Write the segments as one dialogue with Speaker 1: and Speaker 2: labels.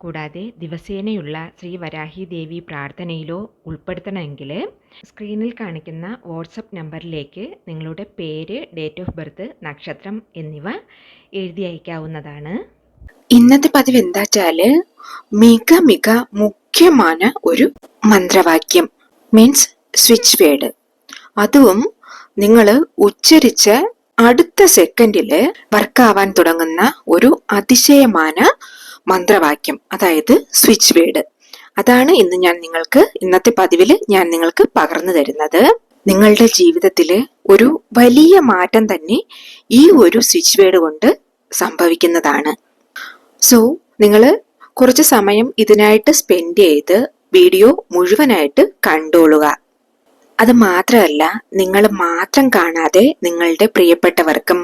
Speaker 1: കൂടാതെ ദിവസേനയുള്ള ശ്രീ വരാഹി ദേവി പ്രാർത്ഥനയിലോ ഉൾപ്പെടുത്തണമെങ്കിൽ സ്ക്രീനിൽ കാണിക്കുന്ന വാട്സപ്പ് നമ്പറിലേക്ക് നിങ്ങളുടെ പേര് ഡേറ്റ് ഓഫ് ബർത്ത് നക്ഷത്രം എന്നിവ എഴുതി അയക്കാവുന്നതാണ്.
Speaker 2: ഇന്നത്തെ പതിവ് എന്താച്ചാൽ മിക മിക മുഖ്യമാണ് ഒരു മന്ത്രവാക്യം മീൻസ് സ്വിച്ച് വേഡ് അതും നിങ്ങൾ ഉച്ചരിച്ച് അടുത്ത സെക്കൻഡിൽ വർക്കാവാൻ തുടങ്ങുന്ന ഒരു അതിശയമാണ് മന്ത്രവാക്യം അതായത് സ്വിച്ച് വേഡ് അതാണ് ഇന്ന് ഞാൻ നിങ്ങൾക്ക് ഇന്നത്തെ പതിവിൽ ഞാൻ നിങ്ങൾക്ക് പകർന്നു തരുന്നത്. നിങ്ങളുടെ ജീവിതത്തിലെ ഒരു വലിയ മാറ്റം തന്നെ ഈ ഒരു സ്വിച്ച് വേഡ് കൊണ്ട് സംഭവിക്കുന്നതാണ്. സോ നിങ്ങൾ കുറച്ച് സമയം ഇതിനായിട്ട് സ്പെൻഡ് ചെയ്ത് വീഡിയോ മുഴുവനായിട്ട് കണ്ടോളുക. അത് മാത്രമല്ല നിങ്ങൾ മാത്രം കാണാതെ നിങ്ങളുടെ പ്രിയപ്പെട്ടവർക്കും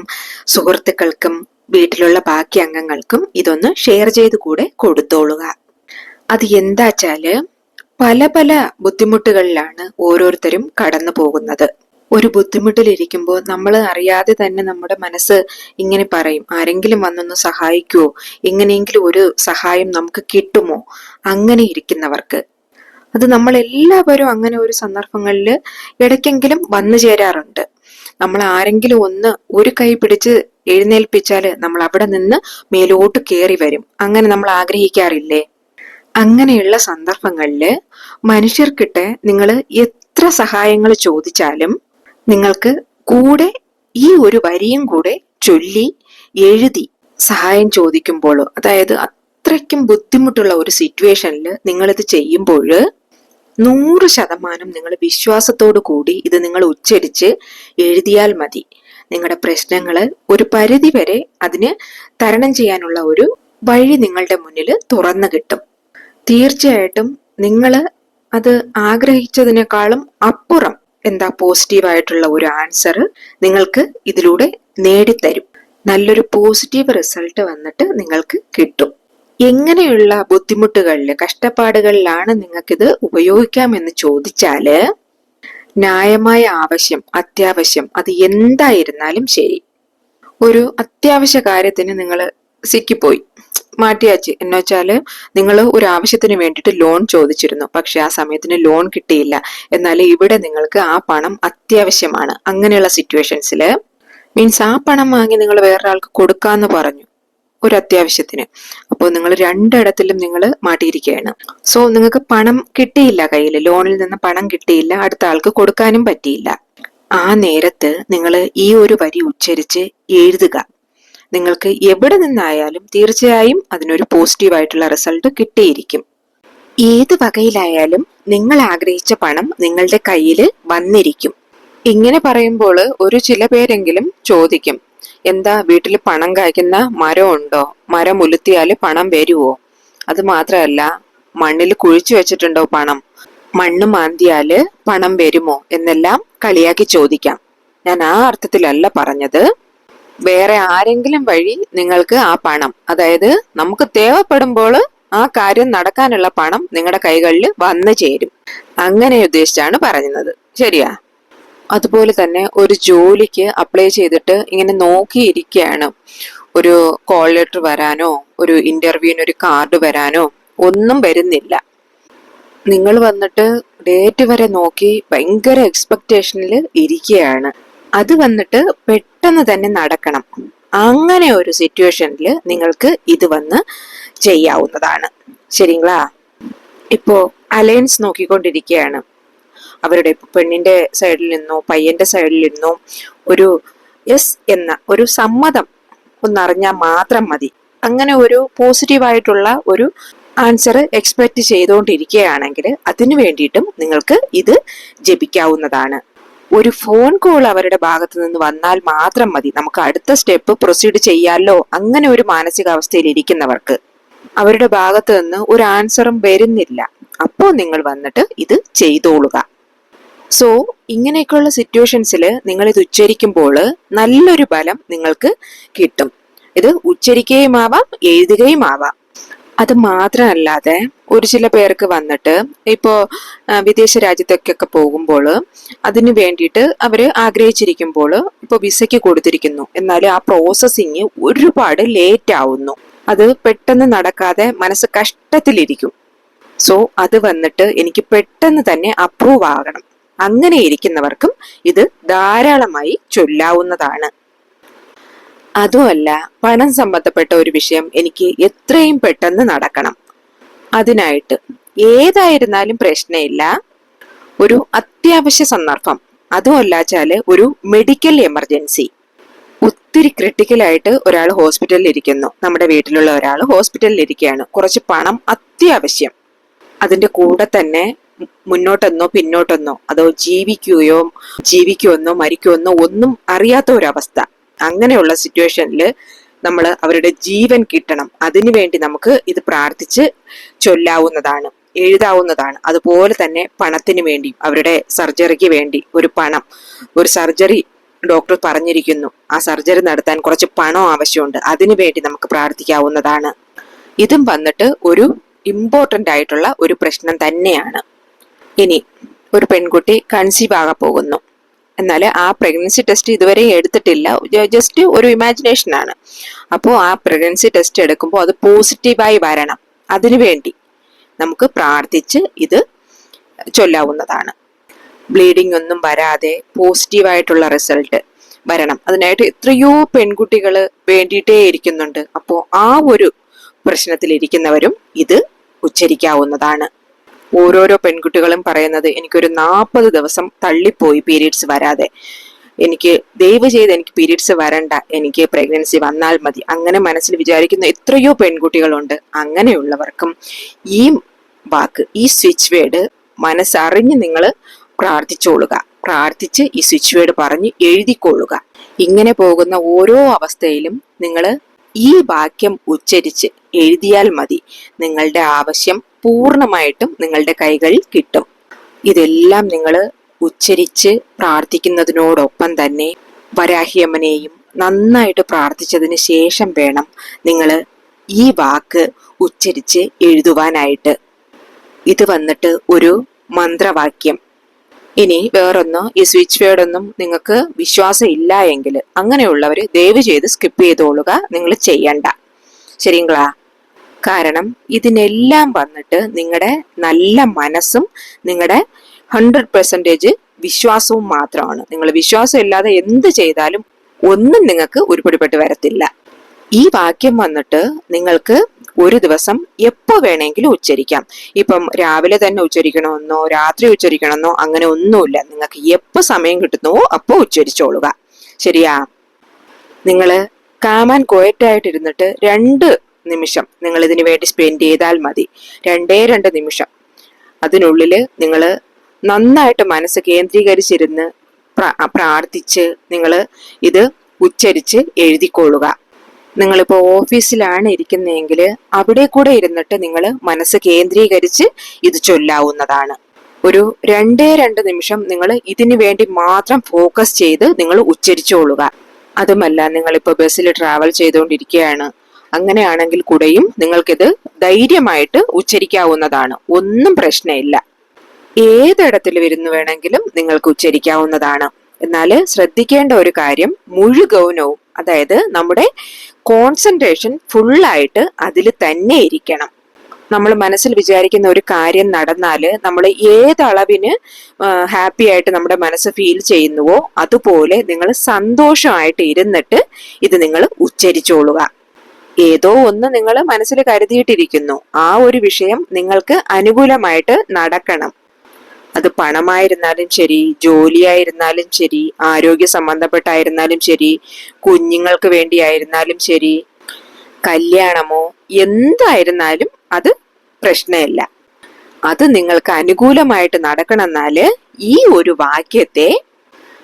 Speaker 2: സുഹൃത്തുക്കൾക്കും വീട്ടിലുള്ള ബാക്കി അംഗങ്ങൾക്കും ഇതൊന്ന് ഷെയർ ചെയ്ത് കൂടെ കൊടുത്തോളുക. അത് എന്താച്ചാൽ പല പല ബുദ്ധിമുട്ടുകളിലാണ് ഓരോരുത്തരും കടന്നു പോകുന്നത്. ഒരു ബുദ്ധിമുട്ടിലിരിക്കുമ്പോൾ നമ്മൾ അറിയാതെ തന്നെ നമ്മുടെ മനസ്സ് ഇങ്ങനെ പറയും ആരെങ്കിലും വന്നൊന്ന് സഹായിക്കുമോ എങ്ങനെയെങ്കിലും ഒരു സഹായം നമുക്ക് കിട്ടുമോ? അങ്ങനെ ഇരിക്കുന്നവർക്ക്. അത് നമ്മൾ എല്ലാവരും അങ്ങനെ ഒരു സന്ദർഭങ്ങളിൽ ഇടയ്ക്കെങ്കിലും വന്നു ചേരാറുണ്ട്. നമ്മൾ ആരെങ്കിലും ഒന്ന് ഒരു കൈ പിടിച്ച് എഴുന്നേൽപ്പിച്ചാൽ നമ്മൾ അവിടെ നിന്ന് മേലോട്ട് കയറി വരും. അങ്ങനെ നമ്മൾ ആഗ്രഹിക്കാറില്ലേ? അങ്ങനെയുള്ള സന്ദർഭങ്ങളിൽ മനുഷ്യർക്കിട്ട് നിങ്ങൾ എത്ര സഹായങ്ങൾ ചോദിച്ചാലും നിങ്ങൾക്ക് കൂടെ ഈ ഒരു വരിയും കൂടെ ചൊല്ലി എഴുതി സഹായം ചോദിക്കുമ്പോൾ അതായത് അത്രയ്ക്കും ബുദ്ധിമുട്ടുള്ള ഒരു സിറ്റുവേഷനിൽ നിങ്ങളിത് ചെയ്യുമ്പോൾ നൂറ് ശതമാനം നിങ്ങൾ വിശ്വാസത്തോടു കൂടി ഇത് നിങ്ങൾ ഉച്ചരിച്ച് എഴുതിയാൽ മതി. നിങ്ങളുടെ പ്രശ്നങ്ങൾ ഒരു പരിധി വരെ അതിന് തരണം ചെയ്യാനുള്ള ഒരു വഴി നിങ്ങളുടെ മുന്നിൽ തുറന്നു കിട്ടും. തീർച്ചയായിട്ടും നിങ്ങൾ അത് ആഗ്രഹിച്ചതിനേക്കാളും അപ്പുറം എന്താ പോസിറ്റീവായിട്ടുള്ള ഒരു ആൻസർ നിങ്ങൾക്ക് ഇതിലൂടെ നേടിത്തരും. നല്ലൊരു പോസിറ്റീവ് റിസൾട്ട് വന്നിട്ട് നിങ്ങൾക്ക് കിട്ടും. എങ്ങനെയുള്ള ബുദ്ധിമുട്ടുകളിൽ കഷ്ടപ്പാടുകളിലാണ് നിങ്ങൾക്കിത് ഉപയോഗിക്കാമെന്ന് ചോദിച്ചാൽ ന്യായമായ ആവശ്യം അത്യാവശ്യം അത് എന്തായിരുന്നാലും ശരി. ഒരു അത്യാവശ്യ കാര്യത്തിന് നിങ്ങൾ സിക്കിപ്പോയി മാറ്റിയാച്ച്. എന്ന് വെച്ചാൽ നിങ്ങൾ ഒരു ആവശ്യത്തിന് വേണ്ടിയിട്ട് ലോൺ ചോദിച്ചിരുന്നു. പക്ഷെ ആ സമയത്തിന് ലോൺ കിട്ടിയില്ല. എന്നാൽ ഇവിടെ നിങ്ങൾക്ക് ആ പണം അത്യാവശ്യമാണ്. അങ്ങനെയുള്ള സിറ്റുവേഷൻസിൽ മീൻസ് ആ പണം വാങ്ങി നിങ്ങൾ വേറൊരാൾക്ക് കൊടുക്കാന്ന് പറഞ്ഞു. ഒരു അത്യാവശ്യത്തിന് അപ്പോൾ നിങ്ങൾ രണ്ടിടത്തിലും നിങ്ങൾ മാറ്റിയിരിക്കുകയാണ്. സോ നിങ്ങൾക്ക് പണം കിട്ടിയില്ല കയ്യിൽ ലോണിൽ നിന്ന് പണം കിട്ടിയില്ല. അടുത്ത ആൾക്ക് കൊടുക്കാനും പറ്റിയില്ല. ആ നേരത്ത് നിങ്ങൾ ഈ ഒരു വരി ഉച്ചരിച്ച് എഴുതുക. നിങ്ങൾക്ക് എവിടെ നിന്നായാലും തീർച്ചയായും അതിനൊരു പോസിറ്റീവായിട്ടുള്ള റിസൾട്ട് കിട്ടിയിരിക്കും. ഏത് വകയിലായാലും നിങ്ങൾ ആഗ്രഹിച്ച പണം നിങ്ങളുടെ കയ്യിൽ വന്നിരിക്കും. ഇങ്ങനെ പറയുമ്പോൾ ഒരു ചില പേരെങ്കിലും ചോദിക്കും. എന്താ വീട്ടിൽ പണം കായ്ക്കുന്ന മരം ഉണ്ടോ? മരം ഉലുത്തിയാൽ പണം വരുവോ? അത് മാത്രമല്ല മണ്ണിൽ കുഴിച്ചു വെച്ചിട്ടുണ്ടോ പണം? മണ്ണ് മാന്തിയാൽ പണം വരുമോ? എന്നെല്ലാം കളിയാക്കി ചോദിക്കാം. ഞാൻ ആ അർത്ഥത്തിലല്ല പറഞ്ഞത്. വേറെ ആരെങ്കിലും വഴി നിങ്ങൾക്ക് ആ പണം അതായത് നമുക്ക് തേവപ്പെടുമ്പോൾ ആ കാര്യം നടക്കാനുള്ള പണം നിങ്ങളുടെ കൈകളിൽ വന്നു ചേരും. അങ്ങനെ ഉദ്ദേശിച്ചാണ് പറയുന്നത് ശരിയാ? അതുപോലെ തന്നെ ഒരു ജോലിക്ക് അപ്ലൈ ചെയ്തിട്ട് ഇങ്ങനെ നോക്കിയിരിക്കുകയാണ് ഒരു കോൾ ലെറ്റർ വരാനോ ഒരു ഇന്റർവ്യൂവിന് ഒരു കാർഡ് വരാനോ ഒന്നും വരുന്നില്ല. നിങ്ങൾ വന്നിട്ട് ഡേറ്റ് വരെ നോക്കി ഭയങ്കര എക്സ്പെക്ടേഷനിൽ ഇരിക്കുകയാണ് അത് വന്നിട്ട് പെട്ടെന്ന് തന്നെ നടക്കണം. അങ്ങനെ ഒരു സിറ്റുവേഷനിൽ നിങ്ങൾക്ക് ഇത് വന്ന് ചെയ്യാവുന്നതാണ്. ശരിങ്ങളാ? ഇപ്പോ അലയൻസ് നോക്കിക്കൊണ്ടിരിക്കുകയാണ് അവരുടെ പെണ്ണിന്റെ സൈഡിൽ നിന്നോ പയ്യന്റെ സൈഡിൽ നിന്നോ ഒരു എസ് എന്ന ഒരു സമ്മതം ഒന്നറിഞ്ഞാൽ മാത്രം മതി. അങ്ങനെ ഒരു പോസിറ്റീവായിട്ടുള്ള ഒരു ആൻസർ എക്സ്പെക്ട് ചെയ്തുകൊണ്ടിരിക്കുകയാണെങ്കിൽ അതിനു വേണ്ടിയിട്ടും നിങ്ങൾക്ക് ഇത് ജപിക്കാവുന്നതാണ്. ഒരു ഫോൺ കോൾ അവരുടെ ഭാഗത്ത് നിന്ന് വന്നാൽ മാത്രം മതി. നമുക്ക് അടുത്ത സ്റ്റെപ്പ് പ്രൊസീഡ് ചെയ്യാമല്ലോ അങ്ങനെ ഒരു മാനസികാവസ്ഥയിൽ ഇരിക്കുന്നവർക്ക് അവരുടെ ഭാഗത്ത് നിന്ന് ഒരു ആൻസറും വരുന്നില്ല. അപ്പോൾ നിങ്ങൾ വന്നിട്ട് ഇത് ചെയ്തോളുക. സോ ഇങ്ങനെയൊക്കെയുള്ള സിറ്റുവേഷൻസിൽ നിങ്ങൾ ഇത് ഉച്ചരിക്കുമ്പോൾ നല്ലൊരു ഫലം നിങ്ങൾക്ക് കിട്ടും. ഇത് ഉച്ചരിക്കുകയും ആവാം എഴുതുകയും ആവാം അത് മാത്രമല്ലാതെ ഒരു ചില പേർക്ക് വന്നിട്ട് ഇപ്പോൾ വിദേശ രാജ്യത്തേക്കൊക്കെ പോകുമ്പോൾ അതിന് വേണ്ടിയിട്ട് അവർ ആഗ്രഹിച്ചിരിക്കുമ്പോൾ ഇപ്പോൾ വിസയ്ക്ക് കൊടുത്തിരിക്കുന്നു. എന്നാൽ ആ പ്രോസസ്സിങ് ഒരുപാട് ലേറ്റ് ആവുന്നു. അത് പെട്ടെന്ന് നടക്കാതെ മനസ്സ് കഷ്ടത്തിലിരിക്കും. സോ അത് വന്നിട്ട് എനിക്ക് പെട്ടെന്ന് തന്നെ അപ്രൂവ് ആകണം. അങ്ങനെ ഇരിക്കുന്നവർക്കും ഇത് ധാരാളമായി ചൊല്ലാവുന്നതാണ്. അതുമല്ല പണം സംബന്ധപ്പെട്ട ഒരു വിഷയം എനിക്ക് എത്രയും പെട്ടെന്ന് നടക്കണം. അതിനായിട്ട് ഏതായിരുന്നാലും പ്രശ്നമില്ല. ഒരു അത്യാവശ്യ സന്ദർഭം അതുമല്ലാച്ചാൽ ഒരു മെഡിക്കൽ എമർജൻസി ഒത്തിരി ക്രിട്ടിക്കലായിട്ട് ഒരാൾ ഹോസ്പിറ്റലിൽ ഇരിക്കുന്നു. നമ്മുടെ വീട്ടിലുള്ള ഒരാൾ ഹോസ്പിറ്റലിൽ ഇരിക്കുകയാണ്. കുറച്ച് പണം അത്യാവശ്യം. അതിന്റെ കൂടെ തന്നെ മുന്നോട്ടെന്നോ പിന്നോട്ടെന്നോ അതോ ജീവിക്കുകയോ ജീവിക്കുമെന്നോ മരിക്കുമെന്നോ ഒന്നും അറിയാത്ത ഒരവസ്ഥ. അങ്ങനെയുള്ള സിറ്റുവേഷനിൽ നമ്മൾ അവരുടെ ജീവൻ കിട്ടണം. അതിനു വേണ്ടി നമുക്ക് ഇത് പ്രാർത്ഥിച്ച് ചൊല്ലാവുന്നതാണ് എഴുതാവുന്നതാണ്. അതുപോലെ തന്നെ പണത്തിന് വേണ്ടി അവരുടെ സർജറിക്ക് വേണ്ടി ഒരു പണം. ഒരു സർജറി ഡോക്ടർ പറഞ്ഞിരിക്കുന്നു ആ സർജറി നടത്താൻ കുറച്ച് പണം ആവശ്യമുണ്ട്. അതിനു വേണ്ടി നമുക്ക് പ്രാർത്ഥിക്കാവുന്നതാണ്. ഇതും വന്നിട്ട് ഒരു ഇമ്പോർട്ടന്റ് ആയിട്ടുള്ള ഒരു പ്രശ്നം തന്നെയാണ്. ഇനി ഒരു പെൺകുട്ടി കൺസീവ് ആകാൻ പോകുന്നു. എന്നാൽ ആ പ്രഗ്നൻസി ടെസ്റ്റ് ഇതുവരെ എടുത്തിട്ടില്ല. ജസ്റ്റ് ഒരു ഇമാജിനേഷൻ ആണ്. അപ്പോൾ ആ പ്രഗ്നൻസി ടെസ്റ്റ് എടുക്കുമ്പോൾ അത് പോസിറ്റീവായി വരണം. അതിനു വേണ്ടി നമുക്ക് പ്രാർത്ഥിച്ച് ഇത് ചൊല്ലാവുന്നതാണ്. ബ്ലീഡിംഗ് ഒന്നും വരാതെ പോസിറ്റീവായിട്ടുള്ള റിസൾട്ട് വരണം. അതിനായിട്ട് എത്രയോ പെൺകുട്ടികൾ വേണ്ടിയിട്ടേ ഇരിക്കുന്നുണ്ട്. അപ്പോൾ ആ ഒരു പ്രശ്നത്തിലിരിക്കുന്നവരും ഇത് ഉച്ചരിക്കാവുന്നതാണ്. ഓരോരോ പെൺകുട്ടികളും പറയുന്നത് എനിക്കൊരു നാൽപ്പത് ദിവസം തള്ളിപ്പോയി പീരീഡ്സ് വരാതെ. എനിക്ക് ദയവ് ചെയ്ത് എനിക്ക് പീരീഡ്സ് വരണ്ട. എനിക്ക് പ്രഗ്നൻസി വന്നാൽ മതി. അങ്ങനെ മനസ്സിൽ വിചാരിക്കുന്ന എത്രയോ പെൺകുട്ടികളുണ്ട്. അങ്ങനെയുള്ളവർക്കും ഈ വാക്ക് ഈ സ്വിച്ച് വേർഡ് മനസ്സറിഞ്ഞ് നിങ്ങൾ പ്രാർത്ഥിച്ചോളുക. പ്രാർത്ഥിച്ച് ഈ സ്വിച്ച് വേർഡ് പറഞ്ഞ് എഴുതിക്കൊള്ളുക. ഇങ്ങനെ പോകുന്ന ഓരോ അവസ്ഥയിലും നിങ്ങൾ ഈ വാക്യം ഉച്ചരിച്ച് എഴുതിയാൽ മതി. നിങ്ങളുടെ ആവശ്യം പൂർണമായിട്ടും നിങ്ങളുടെ കൈകളിൽ കിട്ടും. ഇതെല്ലാം നിങ്ങൾ ഉച്ചരിച്ച് പ്രാർത്ഥിക്കുന്നതിനോടൊപ്പം തന്നെ വരാഹിയമ്മനെയും നന്നായിട്ട് പ്രാർത്ഥിച്ചതിന് ശേഷം വേണം നിങ്ങൾ ഈ വാക്ക് ഉച്ചരിച്ച് എഴുതുവാനായിട്ട്. ഇത് വന്നിട്ട് ഒരു മന്ത്രവാക്യം. ഇനി വേറൊന്ന് ഈ സ്വിച്ച് വേർഡൊന്നും നിങ്ങൾക്ക് വിശ്വാസം ഇല്ല എങ്കിൽ അങ്ങനെയുള്ളവർ ദയവ് ചെയ്ത് സ്കിപ്പ് ചെയ്തോളുക. നിങ്ങൾ ചെയ്യണ്ട. ശരിങ്ങളാ കാരണം ഇതിനെല്ലാം വന്നിട്ട് നിങ്ങളുടെ നല്ല മനസ്സും നിങ്ങളുടെ ഹൺഡ്രഡ് പെർസെന്റേജ് വിശ്വാസവും മാത്രമാണ്. നിങ്ങൾ വിശ്വാസം ഇല്ലാതെ എന്ത് ചെയ്താലും ഒന്നും നിങ്ങൾക്ക് ഉരുപ്പിടിപ്പെട്ട് വരത്തില്ല. ഈ വാക്യം വന്നിട്ട് നിങ്ങൾക്ക് ഒരു ദിവസം എപ്പോ വേണമെങ്കിലും ഉച്ചരിക്കാം. ഇപ്പം രാവിലെ തന്നെ ഉച്ചരിക്കണമെന്നോ രാത്രി ഉച്ചരിക്കണമെന്നോ അങ്ങനെ ഒന്നുമില്ല. നിങ്ങൾക്ക് എപ്പോ സമയം കിട്ടുന്നുവോ അപ്പോൾ ഉച്ചരിച്ചോളുക. ശരിയാ? നിങ്ങൾ കാമാൻ കോയറ്റായിട്ടിരുന്നിട്ട് രണ്ട് നിമിഷം നിങ്ങൾ ഇതിനു വേണ്ടി സ്പെൻഡ് ചെയ്താൽ മതി. രണ്ടേ രണ്ട് നിമിഷം. അതിനുള്ളിൽ നിങ്ങൾ നന്നായിട്ട് മനസ്സ് കേന്ദ്രീകരിച്ചിരുന്ന് പ്ര- പ്രാർത്ഥിച്ച് നിങ്ങൾ ഇത് ഉച്ചരിച്ച് എഴുതിക്കൊള്ളുക. നിങ്ങളിപ്പോൾ ഓഫീസിലാണ് ഇരിക്കുന്നതെങ്കിൽ അവിടെ കൂടെ ഇരുന്നിട്ട് നിങ്ങൾ മനസ്സ് കേന്ദ്രീകരിച്ച് ഇത് ചൊല്ലാവുന്നതാണ്. ഒരു രണ്ടേ രണ്ട് നിമിഷം നിങ്ങൾ ഇതിനു വേണ്ടി മാത്രം ഫോക്കസ് ചെയ്ത് നിങ്ങൾ ഉച്ചരിച്ചോളുക. അതുമല്ല നിങ്ങളിപ്പോൾ ബസ്സിൽ ട്രാവൽ ചെയ്തുകൊണ്ടിരിക്കുകയാണ്. അങ്ങനെയാണെങ്കിൽ കൂടെയും നിങ്ങൾക്കിത് ധൈര്യമായിട്ട് ഉച്ചരിക്കാവുന്നതാണ്. ഒന്നും പ്രശ്നമില്ല. ഏതിടത്തിൽ വരുന്നു വേണമെങ്കിലും നിങ്ങൾക്ക് ഉച്ചരിക്കാവുന്നതാണ്. എന്നാൽ ശ്രദ്ധിക്കേണ്ട ഒരു കാര്യം മുഴുഗൗനവും അതായത് നമ്മുടെ കോൺസെൻട്രേഷൻ ഫുള്ളായിട്ട് അതിൽ തന്നെ ഇരിക്കണം. നമ്മൾ മനസ്സിൽ വിചാരിക്കുന്ന ഒരു കാര്യം നടന്നാൽ നമ്മൾ ഏതളവിന് ഹാപ്പി ആയിട്ട് നമ്മുടെ മനസ്സ് ഫീൽ ചെയ്യുന്നുവോ അതുപോലെ നിങ്ങൾ സന്തോഷമായിട്ട് ഇരുന്നിട്ട് ഇത് നിങ്ങൾ ഉച്ചരിച്ചോളുക. ഏതോ ഒന്ന് നിങ്ങൾ മനസ്സിൽ കരുതിയിട്ടിരിക്കുന്നു. ആ ഒരു വിഷയം നിങ്ങൾക്ക് അനുകൂലമായിട്ട് നടക്കണം. അത് പണമായിരുന്നാലും ശരി ജോലിയായിരുന്നാലും ശരി ആരോഗ്യ സംബന്ധപ്പെട്ടായിരുന്നാലും ശരി കുഞ്ഞുങ്ങൾക്ക് വേണ്ടിയായിരുന്നാലും ശരി കല്യാണമോ എന്തായിരുന്നാലും അത് പ്രശ്നമല്ല. അത് നിങ്ങൾക്ക് അനുകൂലമായിട്ട് നടക്കണമെന്നാൽ ഈ ഒരു വാക്യത്തെ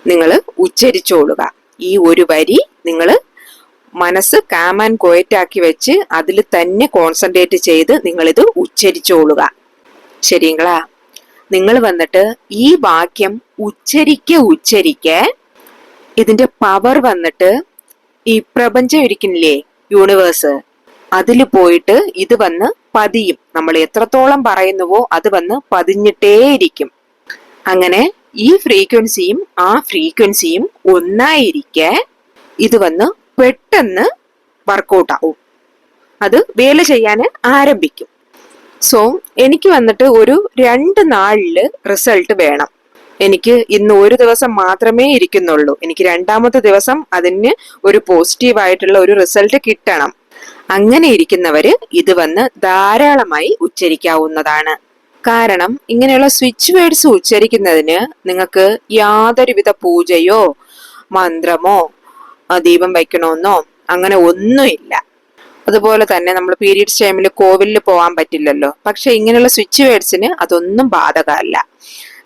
Speaker 2: നിങ്ങൾ ഉച്ചരിച്ചോളുക. ഈ ഒരു വരി നിങ്ങൾ മനസ്സ് കാമാൻ കോയറ്റാക്കി വെച്ച് അതിൽ തന്നെ കോൺസെൻട്രേറ്റ് ചെയ്ത് നിങ്ങളിത് ഉച്ചരിച്ചോളുക. ശരിങ്ങളാ നിങ്ങൾ വന്നിട്ട് ഈ വാക്യം ഉച്ചരിക്ക ഉച്ചരിക്ക ഇതിന്റെ പവർ വന്നിട്ട് ഈ പ്രപഞ്ചം ഇരിക്കുന്നില്ലേ യൂണിവേഴ്സ് അതിൽ പോയിട്ട് ഇത് വന്ന് പതിയും. നമ്മൾ എത്രത്തോളം പറയുന്നുവോ അത് വന്ന് പതിഞ്ഞിട്ടേയിരിക്കും അങ്ങനെ ഈ ഫ്രീക്വൻസിയും ആ ഫ്രീക്വൻസിയും ഒന്നായിരിക്കെ ഇത് വന്ന് പെട്ടെന്ന് വർക്കൗട്ട് ആവും. അത് വേല ചെയ്യാൻ ആരംഭിക്കും. സോ എനിക്ക് വന്നിട്ട് ഒരു രണ്ട് നാളിൽ റിസൾട്ട് വേണം. എനിക്ക് ഇന്ന് ഒരു ദിവസം മാത്രമേ ഇരിക്കുന്നുള്ളൂ. എനിക്ക് രണ്ടാമത്തെ ദിവസം അതിന് ഒരു പോസിറ്റീവ് ആയിട്ടുള്ള ഒരു റിസൾട്ട് കിട്ടണം. അങ്ങനെ ഇരിക്കുന്നവര് ഇത് വന്ന് ധാരാളമായി ഉച്ചരിക്കാവുന്നതാണ്. കാരണം ഇങ്ങനെയുള്ള സ്വിച്ച് വേർഡ്സ് ഉച്ചരിക്കുന്നതിന് നിങ്ങൾക്ക് യാതൊരുവിധ പൂജയോ മന്ത്രമോ ദീപം വയ്ക്കണമെന്നോ അങ്ങനെ ഒന്നുമില്ല. അതുപോലെ തന്നെ നമ്മൾ പീരീഡ്സ് ടൈമിൽ കോവിലിൽ പോകാൻ പറ്റില്ലല്ലോ. പക്ഷെ ഇങ്ങനെയുള്ള സ്വിച്ച് വേർഡ്സിന് അതൊന്നും ബാധകമല്ല.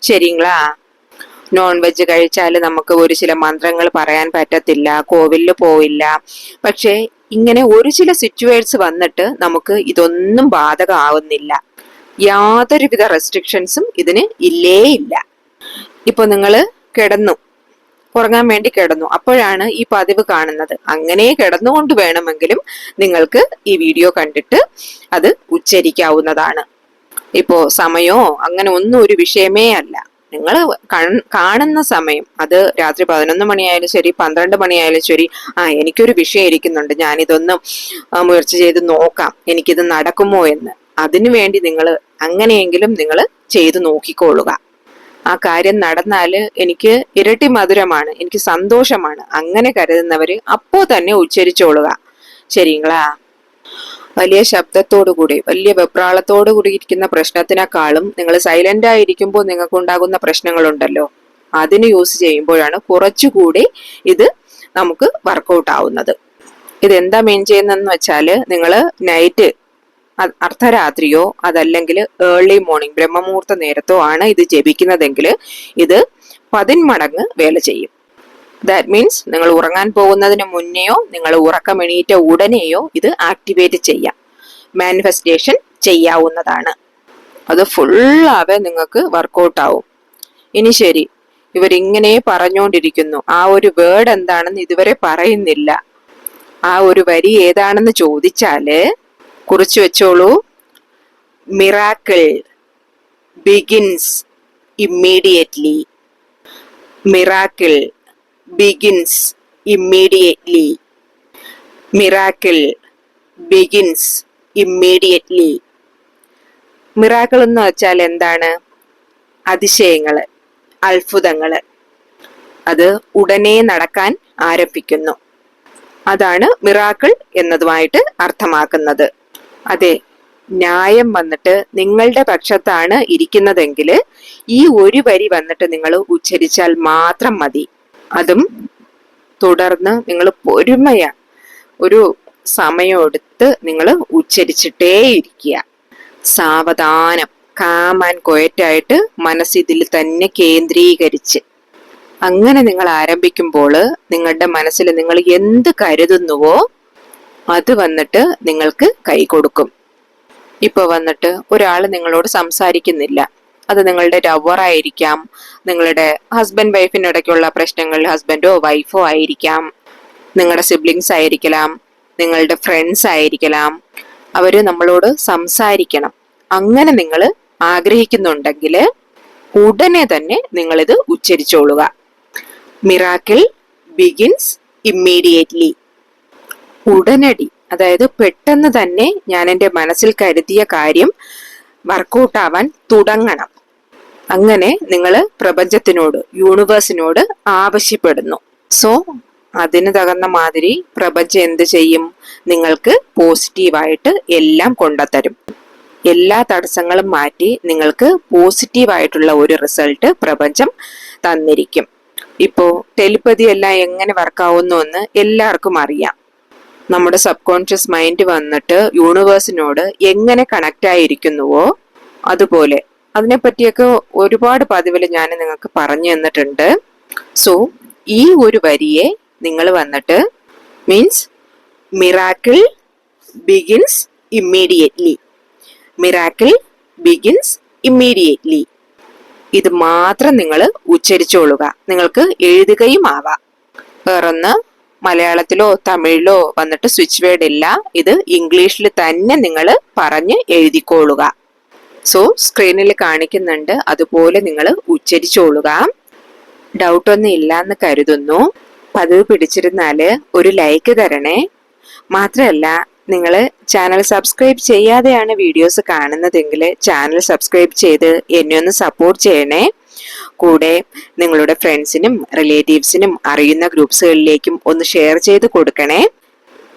Speaker 2: ശരിങ്ങളാ? നോൺ വെജ് കഴിച്ചാൽ നമുക്ക് ഒരു ചില മന്ത്രങ്ങൾ പറയാൻ പറ്റത്തില്ല കോവിലിൽ പോവില്ല. പക്ഷേ ഇങ്ങനെ ഒരു ചില സിറ്റുവേഴ്സ് വന്നിട്ട് നമുക്ക് ഇതൊന്നും ബാധകമാവുന്നില്ല. യാതൊരുവിധ റെസ്ട്രിക്ഷൻസും ഇതിന് ഇല്ലേ ഇല്ല ഇപ്പൊ നിങ്ങൾ കിടന്നു. ഉറങ്ങാൻ വേണ്ടി കിടന്നു. അപ്പോഴാണ് ഈ പതിവ് കാണുന്നത്. അങ്ങനെ കിടന്നുകൊണ്ട് വേണമെങ്കിലും നിങ്ങൾക്ക് ഈ വീഡിയോ കണ്ടിട്ട് അത് ഉച്ചരിക്കാവുന്നതാണ്. ഇപ്പോ സമയമോ അങ്ങനെ ഒന്നും ഒരു വിഷയമേ അല്ല. നിങ്ങൾ കാണുന്ന സമയം. അത് രാത്രി പതിനൊന്ന് മണിയായാലും ശരി പന്ത്രണ്ട് മണിയായാലും ശരി. ആ എനിക്കൊരു വിഷയം ഇരിക്കുന്നുണ്ട്. ഞാനിതൊന്ന് മുയർച്ച ചെയ്ത് നോക്കാം. എനിക്കിത് നടക്കുമോ എന്ന്. അതിനു വേണ്ടി നിങ്ങൾ അങ്ങനെയെങ്കിലും നിങ്ങൾ ചെയ്തു നോക്കിക്കൊള്ളുക. ആ കാര്യം നടന്നാൽ എനിക്ക് ഇരട്ടി മധുരമാണ് എനിക്ക് സന്തോഷമാണ്. അങ്ങനെ കരുതുന്നവര് അപ്പോ തന്നെ ഉച്ചരിച്ചോളുക. ശരിങ്ങളാ വലിയ ശബ്ദത്തോടു കൂടി വലിയ വെപ്രാളത്തോടു കൂടി ഇരിക്കുന്ന പ്രശ്നത്തിനേക്കാളും നിങ്ങൾ സൈലന്റ് ആയിരിക്കുമ്പോൾ നിങ്ങൾക്ക് ഉണ്ടാകുന്ന പ്രശ്നങ്ങളുണ്ടല്ലോ. അതിന് യൂസ് ചെയ്യുമ്പോഴാണ് കുറച്ചുകൂടി ഇത് നമുക്ക് വർക്കൗട്ട് ആവുന്നത്. ഇതെന്താ മീൻ ചെയ്യുന്നതെന്ന് വെച്ചാൽ നിങ്ങൾ നൈറ്റ് അർദ്ധരാത്രിയോ അതല്ലെങ്കിൽ ഏർലി മോർണിംഗ് ബ്രഹ്മമുഹൂർത്ത നേരത്തോ ആണ് ഇത് ജപിക്കുന്നതെങ്കിൽ ഇത് പതിന്മടങ്ങ് വേല ചെയ്യും. ദാറ്റ് മീൻസ് നിങ്ങൾ ഉറങ്ങാൻ പോകുന്നതിന് മുന്നെയോ നിങ്ങൾ ഉറക്കം എണീറ്റ ഉടനെയോ ഇത് ആക്ടിവേറ്റ് ചെയ്യാം. മാനിഫെസ്റ്റേഷൻ ചെയ്യാവുന്നതാണ്. അത് ഫുള്ളാവെ നിങ്ങൾക്ക് വർക്കൗട്ട് ആവും. ഇനി ശരി ഇവരിങ്ങനെ പറഞ്ഞുകൊണ്ടിരിക്കുന്നു ആ ഒരു വേർഡ് എന്താണെന്ന് ഇതുവരെ പറയുന്നില്ല. ആ ഒരു വരി ഏതാണെന്ന് ചോദിച്ചാൽ കുറിച്ചു വെച്ചോളൂ. Miracle begins immediately miracle begins immediately miracle begins immediately miracle എന്ന് വെച്ചാൽ എന്താണ്? അതിശയങ്ങൾ അത്ഭുതങ്ങൾ അത് ഉടനെ നടക്കാൻ ആരംഭിക്കുന്നു. അതാണ് മിറാക്കിൾ എന്നതുമായിട്ട് അർത്ഥമാക്കുന്നത്. അതെ ന്യായം വന്നിട്ട് നിങ്ങളുടെ പക്ഷത്താണ് ഇരിക്കുന്നതെങ്കിൽ ഈ ഒരു വരി വന്നിട്ട് നിങ്ങൾ ഉച്ചരിച്ചാൽ മാത്രം മതി. അതും തുടർന്ന് നിങ്ങൾ പൊരുമയ. ഒരു സമയമെടുത്ത് നിങ്ങൾ ഉച്ചരിച്ചിട്ടേ ഇരിക്കുക. സാവധാനം കാമാൻ കൊയറ്റായിട്ട് മനസ്സിതിൽ തന്നെ കേന്ദ്രീകരിച്ച്. അങ്ങനെ നിങ്ങൾ ആരംഭിക്കുമ്പോൾ നിങ്ങളുടെ മനസ്സിൽ നിങ്ങൾ എന്ത് കരുതുന്നുവോ അത് വന്നിട്ട് നിങ്ങൾക്ക് കൈ കൊടുക്കും. ഇപ്പൊ വന്നിട്ട് ഒരാൾ നിങ്ങളോട് സംസാരിക്കുന്നില്ല. അത് നിങ്ങളുടെ ലവർ ആയിരിക്കാം. നിങ്ങളുടെ ഹസ്ബൻഡ് വൈഫിനിടയ്ക്കുള്ള പ്രശ്നങ്ങൾ ഹസ്ബൻഡോ വൈഫോ ആയിരിക്കാം. നിങ്ങളുടെ സിബ്ലിങ്സ് ആയിരിക്കലാം. നിങ്ങളുടെ ഫ്രണ്ട്സ് ആയിരിക്കലാം. അവർ നമ്മളോട് സംസാരിക്കണം. അങ്ങനെ നിങ്ങൾ ആഗ്രഹിക്കുന്നുണ്ടെങ്കിൽ ഉടനെ തന്നെ നിങ്ങളിത് ഉച്ചരിച്ചോളുക. മിറാക്കിൾ ബിഗിൻസ് ഇമ്മീഡിയറ്റ്ലി ഉടനടി അതായത് പെട്ടെന്ന് തന്നെ ഞാൻ എന്റെ മനസ്സിൽ കരുതിയ കാര്യം വർക്കൗട്ട് ആവാൻ തുടങ്ങണം. അങ്ങനെ നിങ്ങൾ പ്രപഞ്ചത്തിനോട് യൂണിവേഴ്സിനോട് ആവശ്യപ്പെടുന്നു. സോ അതിന് തകർന്ന മാതിരി പ്രപഞ്ചം എന്ത് ചെയ്യും? നിങ്ങൾക്ക് പോസിറ്റീവായിട്ട് എല്ലാം കൊണ്ടുത്തരും. എല്ലാ തടസ്സങ്ങളും മാറ്റി നിങ്ങൾക്ക് പോസിറ്റീവായിട്ടുള്ള ഒരു റിസൾട്ട് പ്രപഞ്ചം തന്നിരിക്കും. ഇപ്പോ ടെലിപ്പതി എല്ലാം എങ്ങനെ വർക്കാവുന്നു എന്ന് എല്ലാവർക്കും അറിയാം. നമ്മുടെ സബ് കോൺഷ്യസ് മൈൻഡ് വന്നിട്ട് യൂണിവേഴ്സിനോട് എങ്ങനെ കണക്റ്റ് ആയിരിക്കുന്നുവോ അതുപോലെ അതിനെപ്പറ്റിയൊക്കെ ഒരുപാട് പതിവിൽ ഞാൻ നിങ്ങൾക്ക് പറഞ്ഞു തന്നിട്ടുണ്ട്. സോ ഈ ഒരു വരിയെ നിങ്ങൾ വന്നിട്ട് means miracle begins immediately miracle begins immediately ഇത് മാത്രം നിങ്ങൾ ഉച്ചരിച്ചോളുക. നിങ്ങൾക്ക് എഴുതുകയും ആവാം. വേറൊന്ന് മലയാളത്തിലോ തമിഴിലോ വന്നിട്ട് സ്വിച്ച് വേർഡ് ഇല്ല. ഇത് ഇംഗ്ലീഷിൽ തന്നെ നിങ്ങൾ പറഞ്ഞ് എഴുതിക്കോളുക. സോ സ്ക്രീനിൽ കാണിക്കുന്നുണ്ട്. അതുപോലെ നിങ്ങൾ ഉച്ചരിച്ചോളുക. ഡൗട്ടൊന്നും ഇല്ലാന്ന് കരുതുന്നു. പതിവ് പിടിച്ചിരുന്നാൽ ഒരു ലൈക്ക് തരണേ. മാത്രമല്ല നിങ്ങൾ ചാനൽ സബ്സ്ക്രൈബ് ചെയ്യാതെയാണ് വീഡിയോസ് കാണുന്നതെങ്കിൽ ചാനൽ സബ്സ്ക്രൈബ് ചെയ്ത് എന്നെ ഒന്ന് സപ്പോർട്ട് ചെയ്യണേ. കൂടെ നിങ്ങളുടെ ഫ്രണ്ട്സിനും റിലേറ്റീവ്സിനും അറിയുന്ന ഗ്രൂപ്പ്സുകളിലേക്കും ഒന്ന് ഷെയർ ചെയ്ത് കൊടുക്കണേ.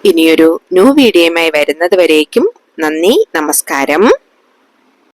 Speaker 2: ഇനിയൊരു ന്യൂ വീഡിയോയുമായി വരുന്നത് വരേക്കും. നന്ദി നമസ്കാരം.